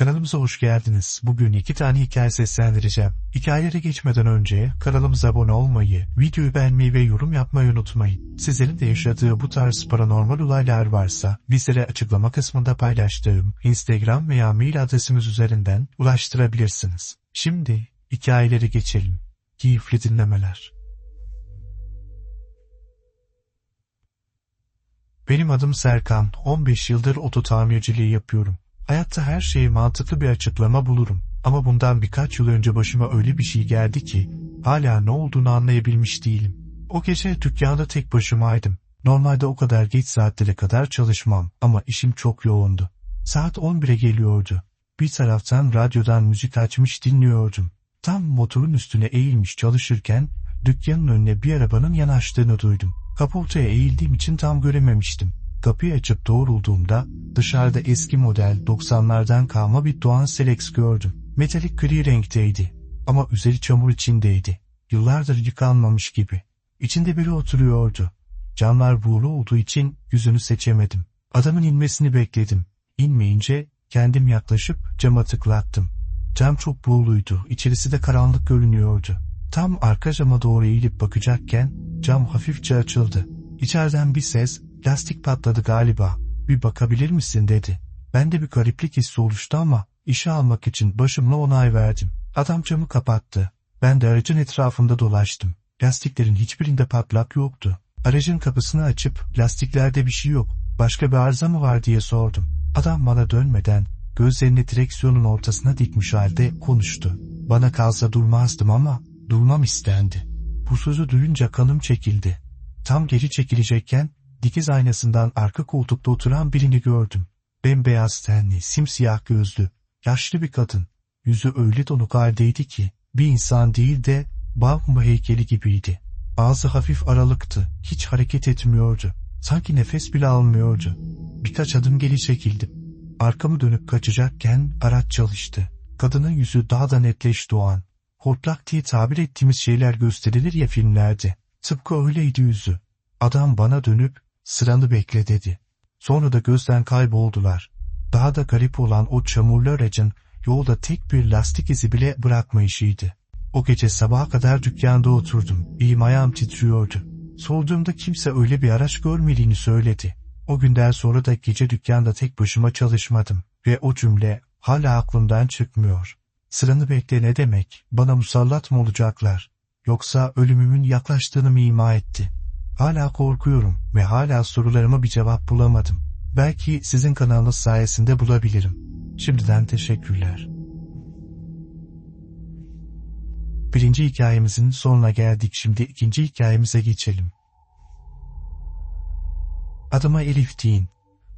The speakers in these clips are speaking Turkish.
Kanalımıza hoş geldiniz. Bugün iki tane hikaye seslendireceğim. Hikayelere geçmeden önce kanalımıza abone olmayı, videoyu beğenmeyi ve yorum yapmayı unutmayın. Sizlerin de yaşadığı bu tarz paranormal olaylar varsa bizlere açıklama kısmında paylaştığım Instagram veya mail adresimiz üzerinden ulaştırabilirsiniz. Şimdi hikayelere geçelim. Keyifli dinlemeler. Benim adım Serkan, 15 yıldır oto tamirciliği yapıyorum. Hayatta her şeye mantıklı bir açıklama bulurum. Ama bundan birkaç yıl önce başıma öyle bir şey geldi ki hala ne olduğunu anlayabilmiş değilim. O gece dükkanda tek başımaydım. Normalde o kadar geç saatlere kadar çalışmam ama işim çok yoğundu. Saat 11'e geliyordu. Bir taraftan radyodan müzik açmış dinliyordum. Tam motorun üstüne eğilmiş çalışırken dükkanın önüne bir arabanın yanaştığını duydum. Kaportaya eğildiğim için tam görememiştim. Kapıyı açıp doğrulduğumda dışarıda eski model 90'lardan kalma bir Doğan Selex gördüm. Metalik gri renkteydi ama üzeri çamur içindeydi. Yıllardır yıkanmamış gibi. İçinde biri oturuyordu. Camlar buğulu olduğu için yüzünü seçemedim. Adamın inmesini bekledim. İnmeyince kendim yaklaşıp cama tıklattım. Cam çok buğuluydu, içerisi de karanlık görünüyordu. Tam arka cama doğru eğilip bakacakken cam hafifçe açıldı. İçeriden bir ses lastik patladı galiba bir bakabilir misin dedi. Ben de bir gariplik hissi oluştu ama işe almak için başımla onay verdim. Adam camı kapattı. Ben de aracın etrafında dolaştım. Lastiklerin hiçbirinde patlak yoktu. Aracın kapısını açıp lastiklerde bir şey yok. Başka bir arıza mı var diye sordum. Adam bana dönmeden gözlerini direksiyonun ortasına dikmiş halde konuştu. Bana kalsa durmazdım ama durmam istendi. Bu sözü duyunca kanım çekildi. Tam geri çekilecekken dikiz aynasından arka koltukta oturan birini gördüm. Bembeyaz tenli, simsiyah gözlü, yaşlı bir kadın. Yüzü öyle donuk haldeydi ki bir insan değil de Bavma heykeli gibiydi. Ağzı hafif aralıktı, hiç hareket etmiyordu. Sanki nefes bile almıyordu. Birkaç adım geri çekildim. Arkamı dönüp kaçacakken araç çalıştı. Kadının yüzü daha da netleşti o an. Hortlak diye tabir ettiğimiz şeyler gösterilir ya filmlerde. Tıpkı öyleydi yüzü. Adam bana dönüp sıranı bekle dedi. Sonra da gözden kayboldular. Daha da garip olan o çamurlu aracın yolda tek bir lastik izi bile bırakmayışıydı. O gece sabaha kadar dükkanda oturdum. İyim ayağım titriyordu. Sorduğumda kimse öyle bir araç görmediğini söyledi. O günden sonra da gece dükkanda tek başıma çalışmadım. Ve o cümle hala aklımdan çıkmıyor. Sıranı bekle ne demek? Bana musallat mı olacaklar? Yoksa ölümümün yaklaştığını mı ima etti? Hala korkuyorum ve hala sorularıma bir cevap bulamadım. Belki sizin kanalınız sayesinde bulabilirim. Şimdiden teşekkürler. Birinci hikayemizin sonuna geldik. Şimdi ikinci hikayemize geçelim. Adıma Elif deyin.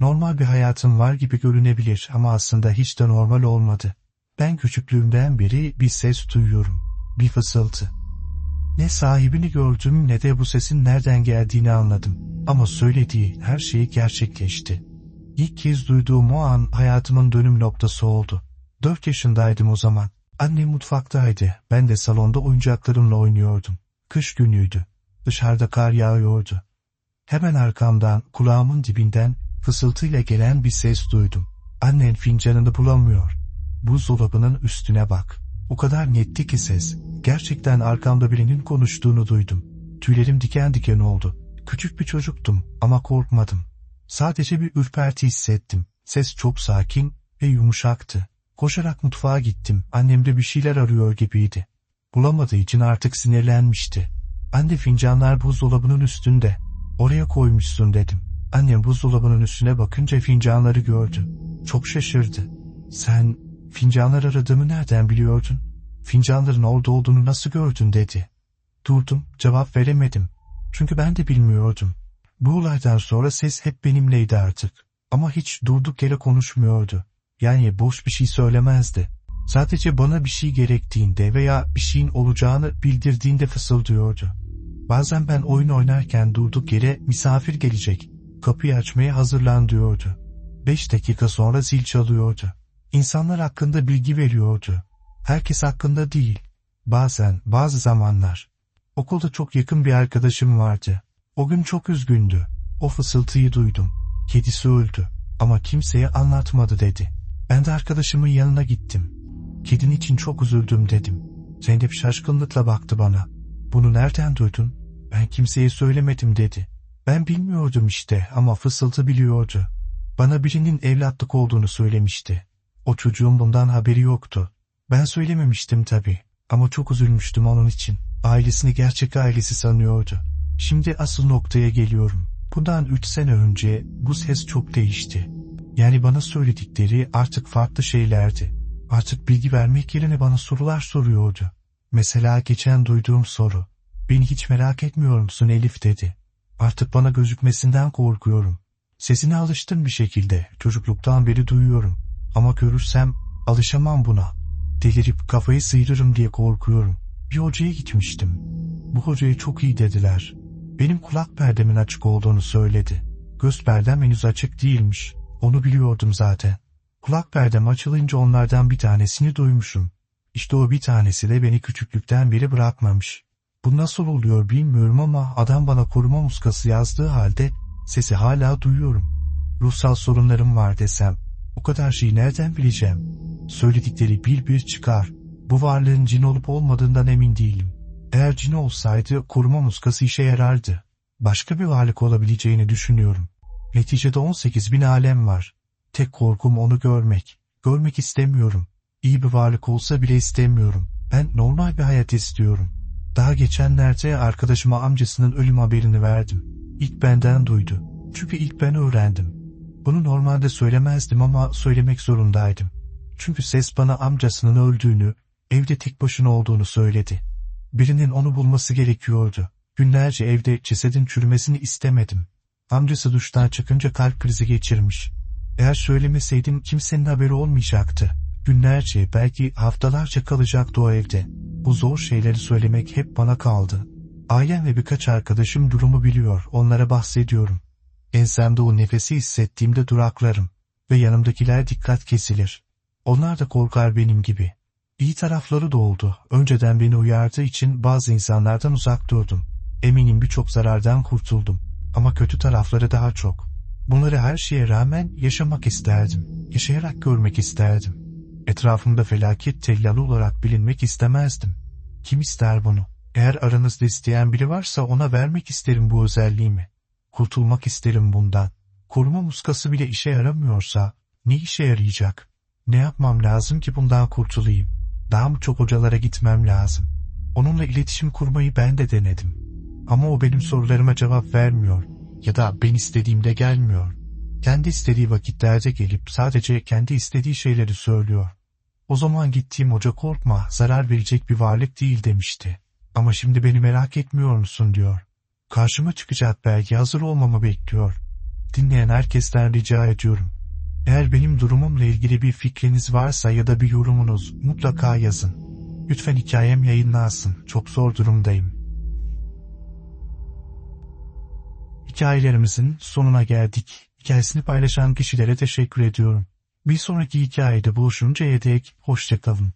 Normal bir hayatım var gibi görünebilir ama aslında hiç de normal olmadı. Ben küçüklüğümden beri bir ses duyuyorum. Bir fısıltı. Ne sahibini gördüm ne de bu sesin nereden geldiğini anladım. Ama söylediği her şey gerçekleşti. İlk kez duyduğum o an hayatımın dönüm noktası oldu. Dört yaşındaydım o zaman. Annem mutfaktaydı. Ben de salonda oyuncaklarımla oynuyordum. Kış günüydü. Dışarıda kar yağıyordu. Hemen arkamdan, kulağımın dibinden fısıltıyla gelen bir ses duydum. Annen fincanını bulamıyor. Buzdolabının üstüne bak. O kadar netti ki ses. Gerçekten arkamda birinin konuştuğunu duydum. Tüylerim diken diken oldu. Küçük bir çocuktum ama korkmadım. Sadece bir ürperti hissettim. Ses çok sakin ve yumuşaktı. Koşarak mutfağa gittim. Annem de bir şeyler arıyor gibiydi. Bulamadığı için artık sinirlenmişti. Anne fincanlar buzdolabının üstünde. Oraya koymuşsun dedim. Annem buzdolabının üstüne bakınca fincanları gördü. Çok şaşırdı. Sen fincanlar aradığımı nereden biliyordun? Fincanların orada olduğunu nasıl gördün dedi. Durdum, cevap veremedim. Çünkü ben de bilmiyordum. Bu olaydan sonra ses hep benimleydi artık. Ama hiç durduk yere konuşmuyordu. Yani boş bir şey söylemezdi. Sadece bana bir şey gerektiğinde veya bir şeyin olacağını bildirdiğinde fısıldıyordu. Bazen ben oyun oynarken durduk yere misafir gelecek. Kapıyı açmaya hazırlan diyordu. Beş dakika sonra zil çalıyordu. İnsanlar hakkında bilgi veriyordu. Herkes hakkında değil. Bazen, bazı zamanlar. Okulda çok yakın bir arkadaşım vardı. O gün çok üzgündü. O fısıltıyı duydum. Kedisi öldü ama kimseye anlatmadı dedi. Ben de arkadaşımın yanına gittim. Kedin için çok üzüldüm dedim. Zeynep şaşkınlıkla baktı bana. Bunu nereden duydun? Ben kimseye söylemedim dedi. Ben bilmiyordum işte ama fısıltı biliyordu. Bana birinin evlatlık olduğunu söylemişti. O çocuğun bundan haberi yoktu. Ben söylememiştim tabii. Ama çok üzülmüştüm onun için. Ailesini gerçek ailesi sanıyordu. Şimdi asıl noktaya geliyorum. Bundan üç sene önce bu ses çok değişti. Yani bana söyledikleri artık farklı şeylerdi. Artık bilgi vermek yerine bana sorular soruyordu. Mesela geçen duyduğum soru. Beni hiç merak etmiyor musun Elif dedi. Artık bana gözükmesinden korkuyorum. Sesine alıştım bir şekilde. Çocukluktan beri duyuyorum. Ama görürsem alışamam buna. Delirip kafayı sıyırırım diye korkuyorum. Bir hocaya gitmiştim. Bu hocaya çok iyi dediler. Benim kulak perdemin açık olduğunu söyledi. Göz perdem henüz açık değilmiş. Onu biliyordum zaten. Kulak perdem açılınca onlardan bir tanesini duymuşum. İşte o bir tanesi de beni küçüklükten beri bırakmamış. Bu nasıl oluyor bilmiyorum ama adam bana koruma muskası yazdığı halde sesi hala duyuyorum. Ruhsal sorunlarım var desem, o kadar şeyi nereden bileceğim? Söyledikleri bir bir çıkar. Bu varlığın cin olup olmadığından emin değilim. Eğer cin olsaydı koruma muskası işe yarardı. Başka bir varlık olabileceğini düşünüyorum. Neticede 18 bin alem var. Tek korkum onu görmek. Görmek istemiyorum. İyi bir varlık olsa bile istemiyorum. Ben normal bir hayat istiyorum. Daha geçenlerde arkadaşıma amcasının ölüm haberini verdim. İlk benden duydu. Çünkü ilk ben öğrendim. Bunu normalde söylemezdim ama söylemek zorundaydım. Çünkü ses bana amcasının öldüğünü, evde tek başına olduğunu söyledi. Birinin onu bulması gerekiyordu. Günlerce evde cesedin çürümesini istemedim. Amcası duştan çıkınca kalp krizi geçirmiş. Eğer söylemeseydim kimsenin haberi olmayacaktı. Günlerce belki haftalarca kalacaktı o evde. Bu zor şeyleri söylemek hep bana kaldı. Ailem ve birkaç arkadaşım durumu biliyor, onlara bahsediyorum. Ensemde o nefesi hissettiğimde duraklarım ve yanımdakiler dikkat kesilir. Onlar da korkar benim gibi. İyi tarafları da oldu. Önceden beni uyardığı için bazı insanlardan uzak durdum. Eminim birçok zarardan kurtuldum. Ama kötü tarafları daha çok. Bunları her şeye rağmen yaşamak isterdim. Yaşayarak görmek isterdim. Etrafımda felaket tellalı olarak bilinmek istemezdim. Kim ister bunu? Eğer aranızda isteyen biri varsa ona vermek isterim bu özelliğimi. Kurtulmak isterim bundan. Koruma muskası bile işe yaramıyorsa ne işe yarayacak? Ne yapmam lazım ki bundan kurtulayım? Daha mı çok hocalara gitmem lazım? Onunla iletişim kurmayı ben de denedim. Ama o benim sorularıma cevap vermiyor ya da ben istediğimde gelmiyor. Kendi istediği vakitlerde gelip sadece kendi istediği şeyleri söylüyor. O zaman gittiğim hoca korkma, zarar verecek bir varlık değil demişti. Ama şimdi beni merak etmiyor musun diyor. Karşıma çıkacak belki hazır olmamı bekliyor. Dinleyen herkesten rica ediyorum. Eğer benim durumumla ilgili bir fikriniz varsa ya da bir yorumunuz mutlaka yazın. Lütfen hikayem yayınlansın. Çok zor durumdayım. Hikayelerimizin sonuna geldik. Hikayesini paylaşan kişilere teşekkür ediyorum. Bir sonraki hikayede buluşuncaya dek hoşçakalın.